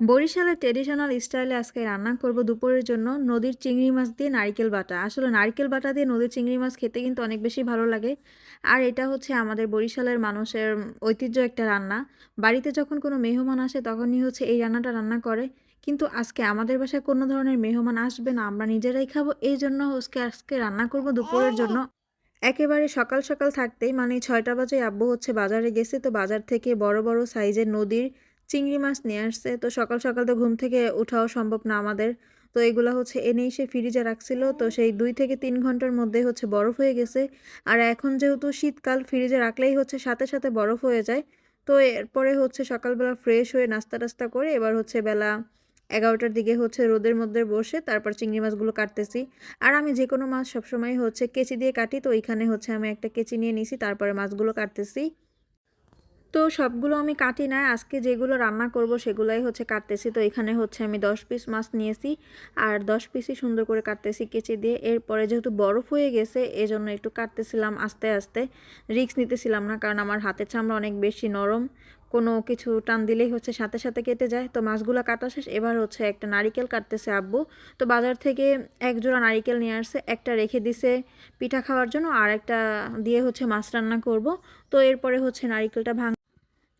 বরিশালের ট্রেডিশনাল স্টাইলে আজকে রান্না করব দুপুরের জন্য নদীর চিংড়ি মাছ দিয়ে নারকেল বাটা। আসলে নারকেল বাটা দিয়ে নদীর চিংড়ি মাছ খেতে কিন্তু অনেক বেশি ভালো লাগে। আর এটা হচ্ছে আমাদের বরিশালের মানুষের ঐতিহ্য একটা রান্না। বাড়িতে যখন কোনো মেহমান আসে তখনই হচ্ছে এই রান্নাটা রান্না করে। কিন্তু আজকে আমাদের বাসায় কোনো ধরনের মেহমান আসবে না, আমরা নিজেরাই খাব। এই জন্য আজকে আজকে রান্না করব দুপুরের জন্য। একেবারে সকাল সকাল থাকতেই মানে ছয়টা বাজে আব্বু হচ্ছে বাজারে গেছে। তো বাজার থেকে বড় বড় সাইজের নদীর চিংড়ি মাছ নিয়ে আসছে। তো সকাল সকাল তো ঘুম থেকে ওঠাও সম্ভব না আমাদের। তো এগুলো হচ্ছে এনেই সে ফ্রিজে রাখছিল। তো সেই দুই থেকে তিন ঘণ্টার মধ্যে হচ্ছে বরফ হয়ে গেছে। আর এখন যেহেতু শীতকাল, ফ্রিজে রাখলেই হচ্ছে সাথে সাথে বরফ হয়ে যায়। তো এরপরে হচ্ছে সকালবেলা ফ্রেশ হয়ে নাস্তা টাস্তা করে এবার হচ্ছে বেলা এগারোটার দিকে হচ্ছে রোদের মধ্যে বসে তারপর চিংড়ি মাছগুলো কাটতেছি। আর আমি যে কোনো মাছ সবসময় হচ্ছে কেচি দিয়ে কাটি। তো ওইখানে হচ্ছে আমি একটা কেচি নিয়ে নিছি, তারপরে মাছগুলো কাটতেছি। তো সবগুলো আমি কাটি না আজকে যেগুলো রান্না করব সেগুলোই হচ্ছে কাটতেছি। তো এখানে হচ্ছে আমি দশ পিস মাছ নিয়েছি আর দশ পিসই সুন্দর করে কাটতেছি কেচে দিয়ে। এরপরে যেহেতু বরফ হয়ে গেছে, এজন্য একটু কাটতেছিলাম আস্তে আস্তে। রিক্স নিতেছিলাম না কারণ আমার হাতের চামড়া অনেক বেশি নরম। কোনো কিছু টান দিলেই হচ্ছে সাথে সাথে কেটে যায়। তো মাছগুলো কাটা শেষ। এবার হচ্ছে একটা নারিকেল কাটতেছে আব্বু। তো বাজার থেকে এক জোড়া নারিকেল নিয়ে আসছে। একটা রেখে দিছে পিঠা খাওয়ার জন্য আর একটা দিয়ে হচ্ছে মাছ রান্না করব। তো এরপরে হচ্ছে নারিকেলটা ভাঙ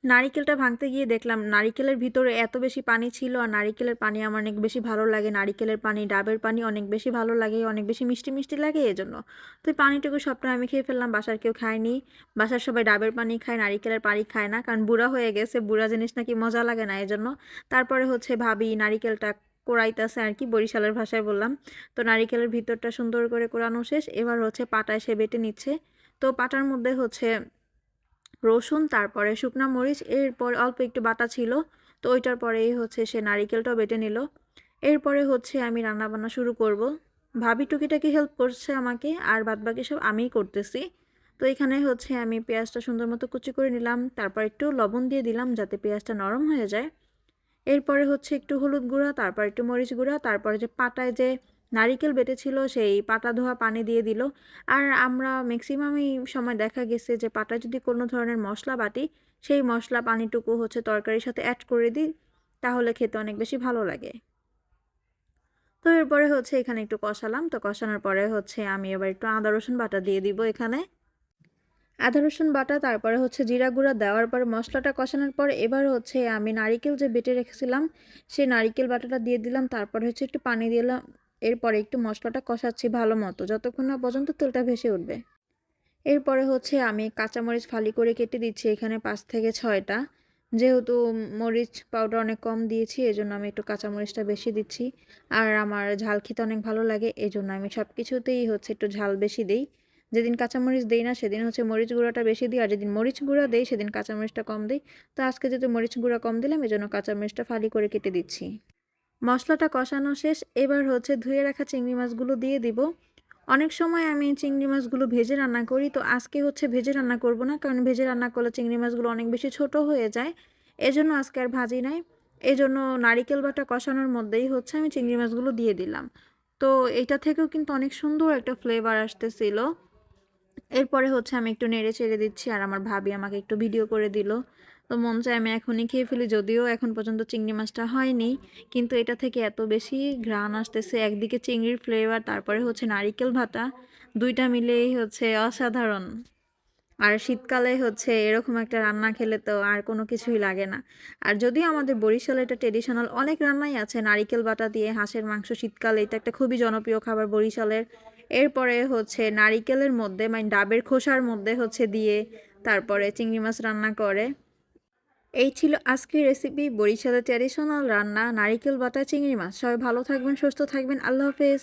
নারিকেলটা ভাঙতে গিয়ে দেখলাম নারিকেলের ভিতরে এত বেশি পানি ছিল আর নারিকেলের পানি আমার অনেক বেশি ভালো লাগে। নারিকেলের পানি, ডাবের পানি অনেক বেশি ভালো লাগে, অনেক বেশি মিষ্টি মিষ্টি লাগে এই জন্য তো পানিটুকু সবটা আমি খেয়ে ফেললাম, বাসার কেউ খায়নি। বাসার সবাই ডাবের পানি খায়, নারিকেলের পানি খায় না, কারণ বুড়া হয়ে গেছে, বুড়া জিনিস নাকি মজা লাগে না এই জন্য তারপরে হচ্ছে ভাবি নারিকেলটা কোরাইতেছে আর কি, বরিশালের ভাষায় বললাম। তো নারিকেলের ভিতরটা সুন্দর করে কোরানো শেষ, এবার হচ্ছে পাটায় সে বেটে নিচ্ছে। তো পাটার মধ্যে হচ্ছে রসুন, তারপরে শুকনো মরিচ, এরপর অল্প একটু বাটা ছিল, তো ওইটার পরেই হচ্ছে সে নারিকেলটাও বেটে নিল। এরপরে হচ্ছে আমি রান্নাবান্না শুরু করব। ভাবি টুকিটাকি হেল্প করছে আমাকে, আর বাদবাকি সব আমিই করতেছি। তো এখানে হচ্ছে আমি পেঁয়াজটা সুন্দর মতো কুচি করে নিলাম, তারপর একটু লবণ দিয়ে দিলাম যাতে পেঁয়াজটা নরম হয়ে যায়। এরপরে হচ্ছে একটু হলুদ গুঁড়া, তারপর একটু মরিচ গুঁড়া, তারপরে যে পাটায় যে নারিকেল বেটেছিল, সেই পাটা ধোয়া পানি দিয়ে দিল। আর আমরা ম্যাক্সিমামই সময় দেখা গেছে যে পাটা যদি কোনো ধরনের মশলা বাটি, সেই মশলা পানিটুকু হচ্ছে তরকারির সাথে অ্যাড করে দিই, তাহলে খেতে অনেক বেশি ভালো লাগে। তো এরপরে হচ্ছে এখানে একটু কষালাম। তো কষানোর পরে হচ্ছে আমি এবার একটু আদা, রসুন বাটা দিয়ে দিব এখানে। আদা, রসুন বাটা, তারপরে হচ্ছে জিরা গুঁড়া দেওয়ার পর মশলাটা কষানোর পর এবার হচ্ছে আমি নারিকেল যে বেটে রেখেছিলাম, সেই নারিকেল বাটাটা দিয়ে দিলাম। তারপরে হচ্ছে একটু পানি দিলাম এরপরে একটু মশলাটা কষাচ্ছি ভালো মতো, যতক্ষণ না পর্যন্ত তেলটা ভেসে উঠবে। এরপরে হচ্ছে আমি কাঁচামরিচ ফালি করে কেটে দিচ্ছি, এখানে পাঁচ থেকে ছয়টা। যেহেতু মরিচ পাউডার অনেক কম দিয়েছি এই জন্য আমি একটু কাঁচামরিচটা বেশি দিচ্ছি। আর আমার ঝাল খেতে অনেক ভালো লাগে এই জন্য আমি সব কিছুতেই হচ্ছে একটু ঝাল বেশি দিই। যেদিন কাঁচামরিচ দিই না, সেদিন হচ্ছে মরিচ গুঁড়াটা বেশি দিই, আর যেদিন মরিচ গুঁড়া দিই, সেদিন কাঁচামরিচটা কম দিই। তো আজকে যেহেতু মরিচ গুঁড়া কম দিলাম এই জন্য কাঁচামরিচটা ফালি করে কেটে দিচ্ছি। মশলাটা কষানো শেষ, এবার হচ্ছে ধুয়ে রাখা চিংড়ি মাছগুলো দিয়ে দিব। অনেক সময় আমি চিংড়ি মাছগুলো ভেজে রান্না করি, তো আজকে হচ্ছে ভেজে রান্না করব না, কারণ ভেজে রান্না করলে চিংড়ি মাছগুলো অনেক বেশি ছোট হয়ে যায়। এজন্য আজকে আর ভাজি নাই। এজন্য নারিকেল বাটা কষানোর মধ্যেই হচ্ছে আমি চিংড়ি মাছগুলো দিয়ে দিলাম। তো এটা থেকেও কিন্তু অনেক সুন্দর একটা ফ্লেভার আসতেছিল। এরপরে হচ্ছে আমি একটু নেড়ে চেড়ে দিচ্ছি, আর আমার ভাবি আমাকে একটু ভিডিও করে দিল। তো মন চায় আমি এখনই খেয়ে ফেলি, যদিও এখন পর্যন্ত চিংড়ি মাছটা হয়নি। কিন্তু এটা থেকে এত বেশি ঘ্রাণ আসতেছে, একদিকে চিংড়ির ফ্লেভার তারপরে হচ্ছে নারিকেল ভাতা দুইটা মিলেই হচ্ছে অসাধারণ। আর শীতকালে হচ্ছে এরকম একটা রান্না খেলে তো আর কোনো কিছুই লাগে না। আর যদিও আমাদের বরিশালে এটা ট্রেডিশনাল অনেক রান্নাই আছে, নারিকেল বাটা দিয়ে হাঁসের মাংস, শীতকালে এটা একটা খুবই জনপ্রিয় খাবার বরিশালের। এরপরে হচ্ছে নারিকেলের মধ্যে মানে ডাবের খোসার মধ্যে হচ্ছে দিয়ে তারপরে চিংড়ি মাছ রান্না করে। এই ছিল আজকের রেসিপি বরিশালের ট্র্যাডিশনাল রান্না, নারিকেল বাটা, চিংড়ি মাছ। সবাই ভালো থাকবেন, সুস্থ থাকবেন। আল্লাহ হাফেজ।